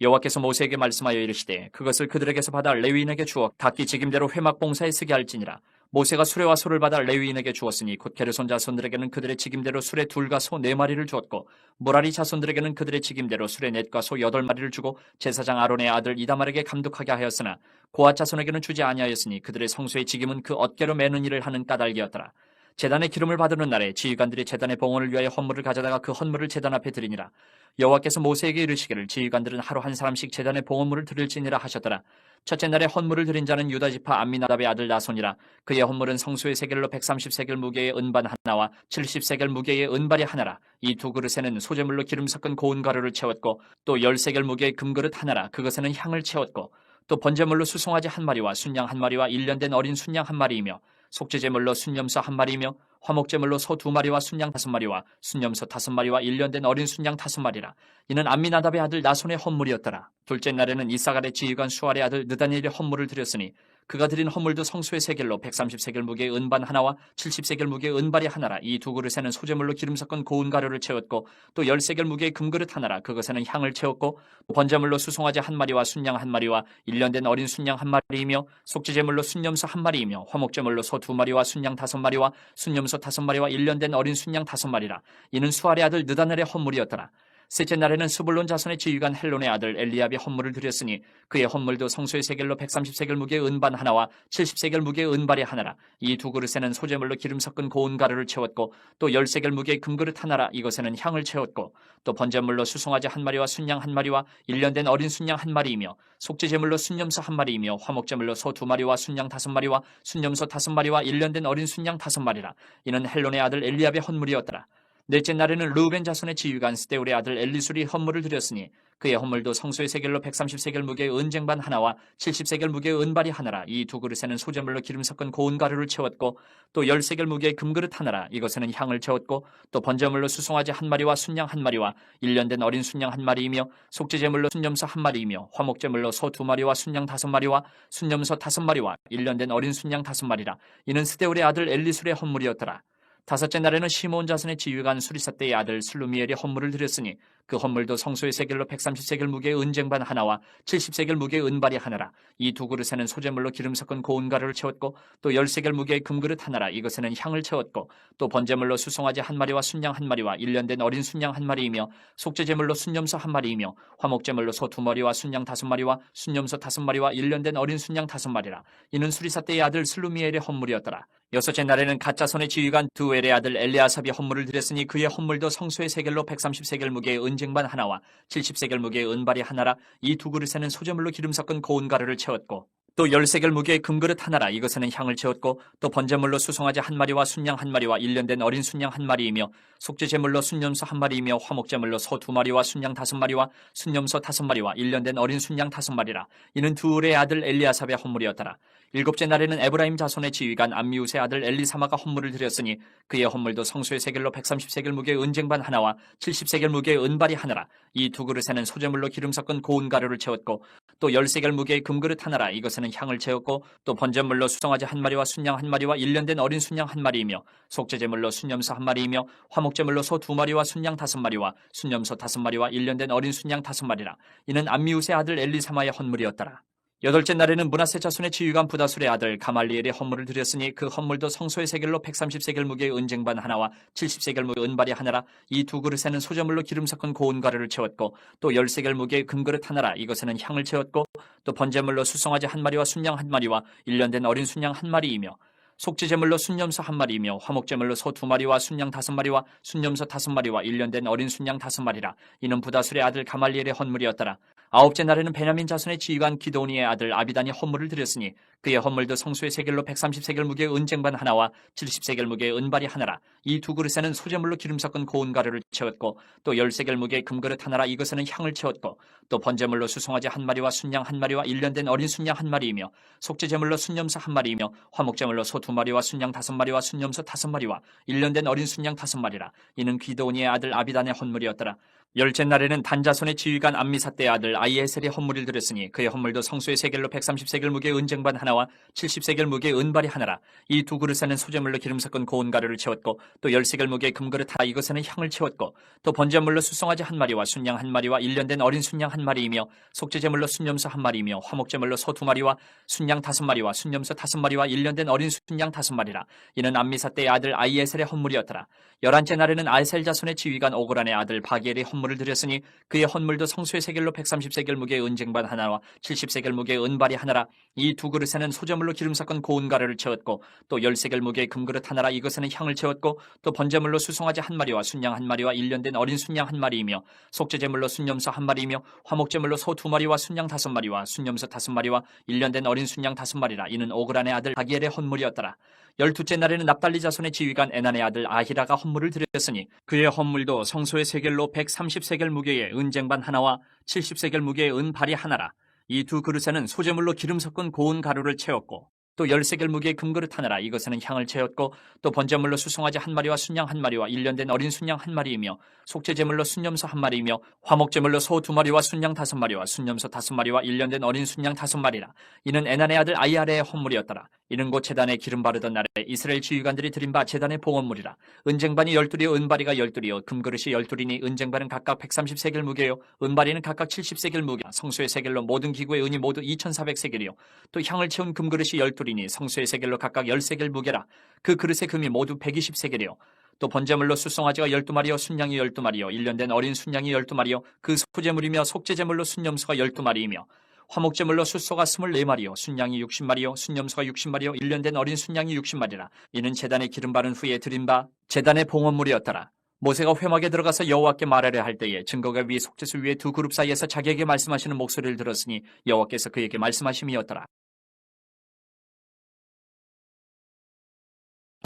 여호와께서 모세에게 말씀하여 이르시되 그것을 그들에게서 받아 레위인에게 주어 각기 직임대로 회막 봉사에 쓰게 할지니라. 모세가 수레와 소를 받아 레위인에게 주었으니 곧 게르손 자손들에게는 그들의 직임대로 수레 둘과 소 네 마리를 주었고 모라리 자손들에게는 그들의 직임대로 수레 넷과 소 여덟 마리를 주고 제사장 아론의 아들 이다말에게 감독하게 하였으나 고아 자손에게는 주지 아니하였으니 그들의 성소의 직임은 그 어깨로 매는 일을 하는 까닭이었더라 재단의 기름을 받으는 날에 지휘관들이 재단의 봉헌을 위하여 헌물을 가져다가 그 헌물을 재단 앞에 드리니라. 여호와께서 모세에게 이르시기를 지휘관들은 하루 한 사람씩 재단의 봉헌물을 드릴지니라 하셨더라. 첫째 날에 헌물을 드린 자는 유다 지파 암미나답의 아들 나손이라. 그의 헌물은 성소의 세겔로 130세겔 무게의 은반 하나와 70세겔 무게의 은발이 하나라. 이 두 그릇에는 소재물로 기름 섞은 고운 가루를 채웠고 또 10세겔 무게의 금그릇 하나라. 그것에는 향을 채웠고 또 번제물로 수송아지 한 마리와 순양 한 마리와 일년된 어린 순양 한 마리이며 속죄제물로 순염소 한 마리이며 화목제물로 소 두 마리와 순양 다섯 마리와 순염소 다섯 마리와 일년된 어린 순양 다섯 마리라. 이는 암미나답의 아들 나손의 헌물이었더라. 둘째 날에는 이사갈의 지휘관 수알의 아들 느다니엘의 헌물을 드렸으니 그가 드린 헌물도 성소의 세겔로 130세겔 무게의 은반 하나와 70세겔 무게의 은발이 하나라. 이 두 그릇에는 소재물로 기름 섞은 고운 가루를 채웠고 또 10세겔 무게의 금그릇 하나라. 그것에는 향을 채웠고 번제물로 수송아지 한 마리와 순양 한 마리와 일년된 어린 순양 한 마리이며 속죄제물로 순염소 한 마리이며 화목제물로 소 두 마리와 순양 다섯 마리와 순염소 다섯 마리와 일년된 어린 순양 다섯 마리라. 이는 수알의 아들 느다넬의 헌물이었더라. 셋째 날에는 스불론 자손의 지휘관 헬론의 아들 엘리압이 헌물을 드렸으니 그의 헌물도 성소의 세겔로 130세겔 무게의 은반 하나와 70세겔 무게의 은발이 하나라. 이 두 그릇에는 소재물로 기름 섞은 고운 가루를 채웠고 또 10세겔 무게의 금그릇 하나라. 이것에는 향을 채웠고 또 번제물로 수송아지 한 마리와 순양 한 마리와 일년된 어린 순양 한 마리이며 속죄제물로 순염소 한 마리이며 화목제물로 소 두 마리와 순양 다섯 마리와 순염소 다섯 마리와 일년된 어린 순양 다섯 마리라. 이는 헬론의 아들 엘리압의 헌물이었더라. 넷째 날에는 루벤 자손의 지휘관 스테울의 아들 엘리술이 헌물을 드렸으니 그의 헌물도 성소의 세겔로 130세겔 무게의 은쟁반 하나와 70세겔 무게의 은발이 하나라. 이 두 그릇에는 소재물로 기름 섞은 고운 가루를 채웠고 또 10세겔 무게의 금그릇 하나라. 이것에는 향을 채웠고 또 번제물로 수송아지 한 마리와 순양 한 마리와 1년 된 어린 순양 한 마리이며 속죄제물로 순염소 한 마리이며 화목제물로 소 두 마리와 순양 다섯 마리와 순염소 다섯 마리와 1년 된 어린 순양 다섯 마리라. 이는 스테울의 아들 엘리술의 헌물이었더라 다섯째 날에는 시몬 자손의 지휘관 수리사대의 아들 슬루미엘이 헌물을 드렸으니 그 헌물도 성소의 세겔로 130세겔 무게의 은쟁반 하나와 70세겔 무게의 은발이 하나라. 이 두 그릇에는 소재물로 기름 섞은 고운 가루를 채웠고 또 10세겔 무게의 금그릇 하나라. 이것에는 향을 채웠고 또 번제물로 수송아지 한 마리와 순양 한 마리와 1년 된 어린 순양 한 마리이며 속죄제물로 순염소 한 마리이며 화목제물로 소 두 마리와 순양 다섯 마리와 순염소 다섯 마리와 1년 된 어린 순양 다섯 마리라. 이는 수리사대의 아들 슬루미엘의 헌물이었더라. 여섯째 날에는 가짜 손의 지휘관 두엘의 아들 엘리아삽이 헌물을 드렸으니 그의 헌물도 성소의 세겔로 130세겔 무게의 은쟁반 하나와 70세겔 무게의 은발이 하나라 이 두 그릇에는 소재물로 기름 섞은 고운 가루를 채웠고 또 10세겔 무게의 금그릇 하나라. 이것에는 향을 채웠고 또 번제물로 수송아지 한 마리와 순양 한 마리와 일년된 어린 순양 한 마리이며 속죄제물로 순염소 한 마리이며 화목제물로 소 두 마리와 순양 다섯 마리와 순염소 다섯 마리와 일년된 어린 순양 다섯 마리라. 이는 두울의 아들 엘리아삽의 헌물이었더라. 일곱째 날에는 에브라임 자손의 지휘관 암미우스의 아들 엘리사마가 헌물을 드렸으니 그의 헌물도 성소의 세겔로 130세겔 무게의 은쟁반 하나와 70세겔 무게의 은발이 하나라 이 두 그릇에는 소재물로 기름 섞은 고운 가루를 채웠고 또 10세겔 무게의 금그릇 하나라 이것에는 향을 채웠고 또 번제물로 수송아지 한 마리와 순양 한 마리와 일년된 어린 순양 한 마리이며 속죄제물로 순염소 한 마리이며 화목제물로 소 두 마리와 순양 다섯 마리와 순염소 다섯 마리와 일년된 어린 순양 다섯 마리라. 이는 암미우스의 아들 엘리사마의 헌물이었더라 여덟째 날에는 문하세 자손의 지휘관 부다술의 아들 가말리엘의 헌물을 드렸으니 그 헌물도 성소의 세겔로 130세겔 무게의 은쟁반 하나와 70세겔 무게의 은발이 하나라. 이 두 그릇에는 소재물로 기름 섞은 고운 가루를 채웠고 또 10세겔 무게의 금그릇 하나라. 이것에는 향을 채웠고 또 번제물로 수송아지 한 마리와 순양 한 마리와 일년된 어린 순양 한 마리이며 속죄제물로 순염소 한 마리이며 화목제물로 소 두 마리와 순양 다섯 마리와 순염소 다섯 마리와 일년된 어린 순양 다섯 마리라. 이는 부다술의 아들 가말리엘의 헌물이었더라 아홉째 날에는 베냐민 자손의 지휘관 기도니의 아들 아비단이 헌물을 드렸으니 그의 헌물도 성소의 세겔로 130세겔 무게의 은쟁반 하나와 70세겔 무게의 은발이 하나라. 이 두 그릇에는 소재물로 기름 섞은 고운 가루를 채웠고 또 10세겔 무게의 금그릇 하나라 이것에는 향을 채웠고 또 번제물로 수송아지 한 마리와 순양 한 마리와 일년된 어린 순양 한 마리이며 속죄제물로 순염소 한 마리이며 화목제물로 소 두 마리와 순양 다섯 마리와 순염소 다섯 마리와 일년된 어린 순양 다섯 마리라. 이는 기도니의 아들 아비단의 헌물이었더라. 열째 날에는 단자손의 지휘관 암미사 때의 아들 아이에셀의 헌물을 드렸으니 그의 헌물도 성소의 세겔로 130세겔 무게의 은쟁반 하나와 70세겔 무게의 은발이 하나라. 이 두 그릇 에는 소재물로 기름 섞은 고운 가루를 채웠고 또 10세겔 무게의 금그릇 하나 이것에는 향을 채웠고 또 번제물로 수송아지 한 마리와 순양 한 마리와 일년된 어린 순양 한 마리이며 속죄제물로 순염소 한 마리이며 화목제물로 소 두 마리와 순양 다섯 마리와 순염소 다섯 마리와 일년된 어린 순양 다섯 마리라. 이는 암미사 때의 아들 아이에셀의 헌물이었더라. 열한째 날에는 알셀 자손의 지휘관 오고란의 아들 바기엘의 헌 물을 드렸으니 그의 헌물도 성소의 세겔로 130세겔 무게의 은쟁반 하나와 70세겔 무게의 은발이 하나라. 이 두 그릇에는 소재물로 기름 섞은 고운 가루를 채웠고 또 10세겔 무게의 금그릇 하나라 이것에는 향을 채웠고 또 번제물로 수송아지 한 마리와 순양 한 마리와 일년된 어린 순양 한 마리이며 속죄제물로 순염소 한 마리이며 화목제물로 소 두 마리와 순양 다섯 마리와 순염소 다섯 마리와 일년된 어린 순양 다섯 마리라 이는 오그란의 아들 바기엘의 헌물이었더라. 열두째 날에는 납달리 자손의 지휘관 에난의 아들 아히라가 헌물을 드렸으니 그의 헌물도 성소의 세겔로 130세겔 무게의 은쟁반 하나와 70세겔 무게의 은발이 하나라. 이 두 그릇에는 소재물로 기름 섞은 고운 가루를 채웠고 또 열세겔 무게의 금그릇 하나라. 이것에는 향을 채웠고 또 번제물로 수송아지 한 마리와 순양 한 마리와 일년된 어린 순양 한 마리이며 속죄제물로 순염소 한 마리이며 화목제물로 소 두 마리와 순양 다섯 마리와 순염소 다섯 마리와 일년된 어린 순양 다섯 마리라. 이는 에난의 아들 아이아레의 헌물이었더라. 이는 곧 제단에 기름 바르던 날에 이스라엘 지휘관들이 드린 바 제단의 봉헌물이라. 은쟁반이 열둘이요 은바리가 열둘이요 금그릇이 열둘이니 은쟁반은 각각 130세겔 무게요 은바리는 각각 70세겔 무게 성소의 세겔로 모든 기구의 은이 모두 2400세겔이요. 또 향을 채운 금그릇이 열둘 이니 성소의 세겔로 각각 10세겔 무게라. 그 그릇의 금이 모두 120세겔이요. 또 번제물로 수송아지가 12마리요 순양이 12마리요 일년된 어린 순양이 12마리요 그 소재물이며 속죄제물로 순염소가 12마리이며 화목제물로 숫소가 24마리요 순양이 60마리요 순염소가 60마리요 일년된 어린 순양이 60마리라. 이는 제단에 기름 바른 후에 드린 바 제단의 봉헌물이었더라. 모세가 회막에 들어가서 여호와께 말하려 할 때에 증거가 위 속죄소 위에 두 그룹 사이에서 자기에게 말씀하시는 목소리를 들었으니 여호와께서 그에게 말씀하심이었더라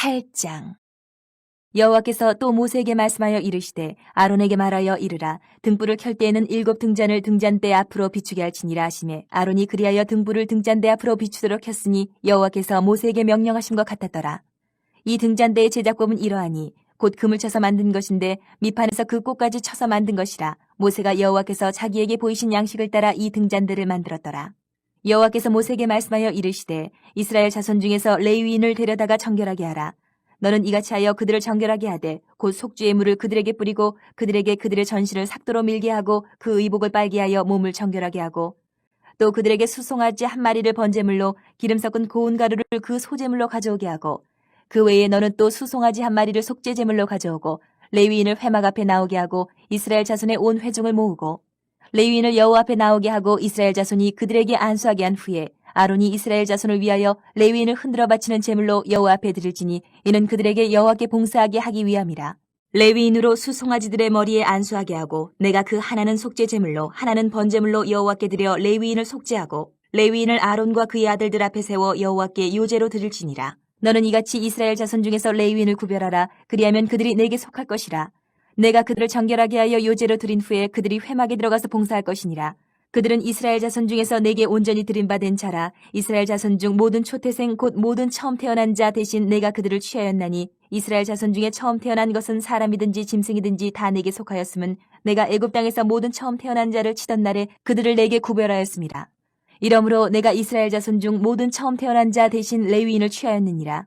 8장. 여호와께서 또 모세에게 말씀하여 이르시되 아론에게 말하여 이르라. 등불을 켤 때에는 일곱 등잔을 등잔대 앞으로 비추게 할지니라 하시매 아론이 그리하여 등불을 등잔대 앞으로 비추도록 켰으니 여호와께서 모세에게 명령하신 것 같았더라. 이 등잔대의 제작법은 이러하니 곧 금을 쳐서 만든 것인데 밑판에서 그 꽃까지 쳐서 만든 것이라. 모세가 여호와께서 자기에게 보이신 양식을 따라 이 등잔대를 만들었더라 여호와께서 모세에게 말씀하여 이르시되 이스라엘 자손 중에서 레위인을 데려다가 정결하게 하라. 너는 이같이 하여 그들을 정결하게 하되 곧 속주의 물을 그들에게 뿌리고 그들에게 그들의 전신을 삭도로 밀게 하고 그 의복을 빨게 하여 몸을 정결하게 하고 또 그들에게 수송아지 한 마리를 번제물로 기름 섞은 고운 가루를 그 소제물로 가져오게 하고 그 외에 너는 또 수송아지 한 마리를 속죄제물로 가져오고 레위인을 회막 앞에 나오게 하고 이스라엘 자손의 온 회중을 모으고 레위인을 여호와 앞에 나오게 하고 이스라엘 자손이 그들에게 안수하게 한 후에 아론이 이스라엘 자손을 위하여 레위인을 흔들어 바치는 제물로 여호와 앞에 드릴지니 이는 그들에게 여호와께 봉사하게 하기 위함이라. 레위인으로 수송아지들의 머리에 안수하게 하고 내가 그 하나는 속죄 제물로 하나는 번제물로 여호와께 드려 레위인을 속죄하고 레위인을 아론과 그의 아들들 앞에 세워 여호와께 요제로 드릴지니라. 너는 이같이 이스라엘 자손 중에서 레위인을 구별하라. 그리하면 그들이 내게 속할 것이라. 내가 그들을 정결하게 하여 요제로 드린 후에 그들이 회막에 들어가서 봉사할 것이니라. 그들은 이스라엘 자손 중에서 내게 온전히 드림받은 자라 이스라엘 자손 중 모든 초태생 곧 모든 처음 태어난 자 대신 내가 그들을 취하였나니 이스라엘 자손 중에 처음 태어난 것은 사람이든지 짐승이든지 다 내게 속하였음은 내가 애굽 땅에서 모든 처음 태어난 자를 치던 날에 그들을 내게 구별하였습니다. 이러므로 내가 이스라엘 자손 중 모든 처음 태어난 자 대신 레위인을 취하였느니라.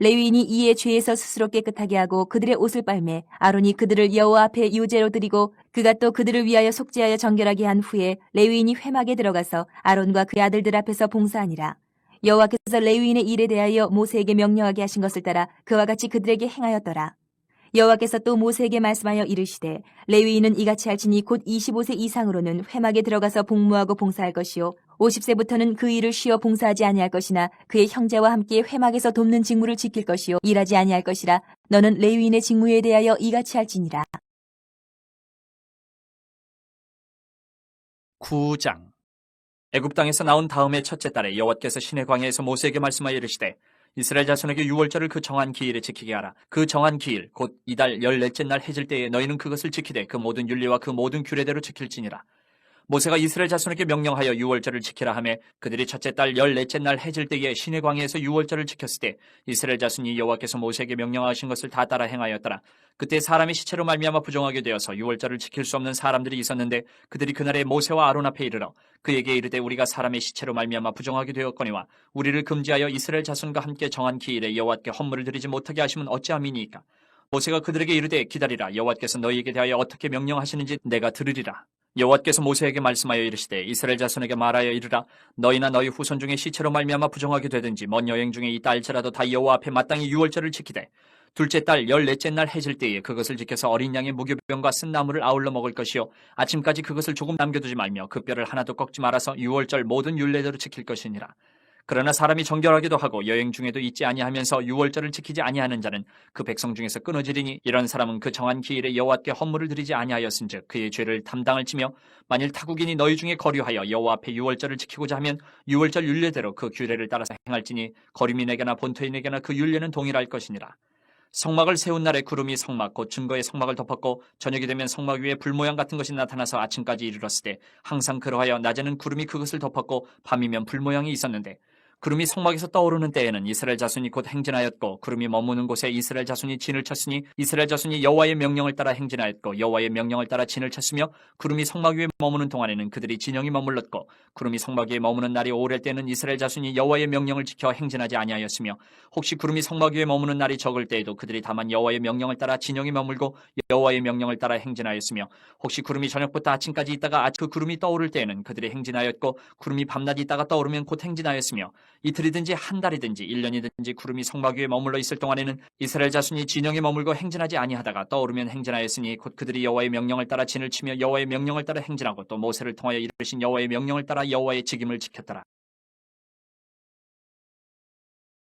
레위인이 이에 죄에서 스스로 깨끗하게 하고 그들의 옷을 빨매 아론이 그들을 여호와 앞에 유죄로 드리고 그가 또 그들을 위하여 속죄하여 정결하게 한 후에 레위인이 회막에 들어가서 아론과 그의 아들들 앞에서 봉사하니라. 여호와께서 레위인의 일에 대하여 모세에게 명령하게 하신 것을 따라 그와 같이 그들에게 행하였더라. 여호와께서 또 모세에게 말씀하여 이르시되 레위인은 이같이 할지니 곧 25세 이상으로는 회막에 들어가서 복무하고 봉사할 것이요 50세부터는 그 일을 쉬어 봉사하지 아니할 것이나 그의 형제와 함께 회막에서 돕는 직무를 지킬 것이요 일하지 아니할 것이라 너는 레위인의 직무에 대하여 이같이 할지니라. 9장 애굽 땅에서 나온 다음에 첫째 달에 여호와께서 신의 광야에서 모세에게 말씀하여 이르시되 이스라엘 자손에게 유월절을 그 정한 기일에 지키게 하라. 그 정한 기일 곧 이달 열넷째 날 해질 때에 너희는 그것을 지키되 그 모든 윤리와 그 모든 규례대로 지킬지니라. 모세가 이스라엘 자손에게 명령하여 유월절을 지키라 하매 그들이 첫째 달 열넷째 날 해질 때에 신의 광야에서 유월절을 지켰을 때 이스라엘 자손이 여호와께서 모세에게 명령하신 것을 다 따라 행하였더라. 그때 사람이 시체로 말미암아 부정하게 되어서 유월절을 지킬 수 없는 사람들이 있었는데 그들이 그날에 모세와 아론 앞에 이르러 그에게 이르되 우리가 사람의 시체로 말미암아 부정하게 되었거니와 우리를 금지하여 이스라엘 자손과 함께 정한 기일에 여호와께 헌물을 드리지 못하게 하시면 어찌함이니이까? 모세가 그들에게 이르되 기다리라. 여호와께서 너희에게 대하여 어떻게 명령하시는지 내가 들으리라 여호와께서 모세에게 말씀하여 이르시되 이스라엘 자손에게 말하여 이르라. 너희나 너희 후손 중에 시체로 말미암아 부정하게 되든지 먼 여행 중에 있다 할지라도 다 여호와 앞에 마땅히 유월절을 지키되 둘째 달 열넷째 날 해질 때에 그것을 지켜서 어린 양의 무교병과 쓴 나무를 아울러 먹을 것이요 아침까지 그것을 조금 남겨두지 말며 그 뼈를 하나도 꺾지 말아서 유월절 모든 율례대로 지킬 것이니라 그러나 사람이 정결하기도 하고 여행 중에도 있지 아니하면서 유월절을 지키지 아니하는 자는 그 백성 중에서 끊어지리니 이런 사람은 그 정한 기일에 여호와께 헌물을 드리지 아니하였은즉 그의 죄를 담당을 치며 만일 타국인이 너희 중에 거류하여 여호와 앞에 유월절을 지키고자 하면 유월절 율례대로 그 규례를 따라서 행할지니 거류민에게나 본토인에게나 그 율례는 동일할 것이니라. 성막을 세운 날에 구름이 성막 곧 증거의 성막을 덮었고 저녁이 되면 성막 위에 불 모양 같은 것이 나타나서 아침까지 이르렀을 때 항상 그러하여 낮에는 구름이 그것을 덮었고 밤이면 불 모양이 있었는데 구름이 성막에서 떠오르는 때에는 이스라엘 자손이 곧 행진하였고 구름이 머무는 곳에 이스라엘 자손이 진을 쳤으니 이스라엘 자손이 여호와의 명령을 따라 행진하였고 여호와의 명령을 따라 진을 쳤으며 구름이 성막 위에 머무는 동안에는 그들이 진영이 머물렀고 구름이 성막 위에 머무는 날이 오래 때는 이스라엘 자손이 여호와의 명령을 지켜 행진하지 아니하였으며 혹시 구름이 성막 위에 머무는 날이 적을 때에도 그들이 다만 여호와의 명령을 따라 진영이 머물고 여호와의 명령을 따라 행진하였으며 혹시 구름이 저녁부터 아침까지 있다가 그 구름이 떠오를 때에는 그들이 행진하였고 구름이 밤낮 있다가 떠오르면 곧 행진하였으며 이틀이든지 한 달이든지 일 년이든지 구름이 성막 위에 머물러 있을 동안에는 이스라엘 자손이 진영에 머물고 행진하지 아니하다가 떠오르면 행진하였으니 곧 그들이 여호와의 명령을 따라 진을 치며 여호와의 명령을 따라 행진하고 또 모세를 통하여 이르신 여호와의 명령을 따라 여호와의 직임을 지켰더라.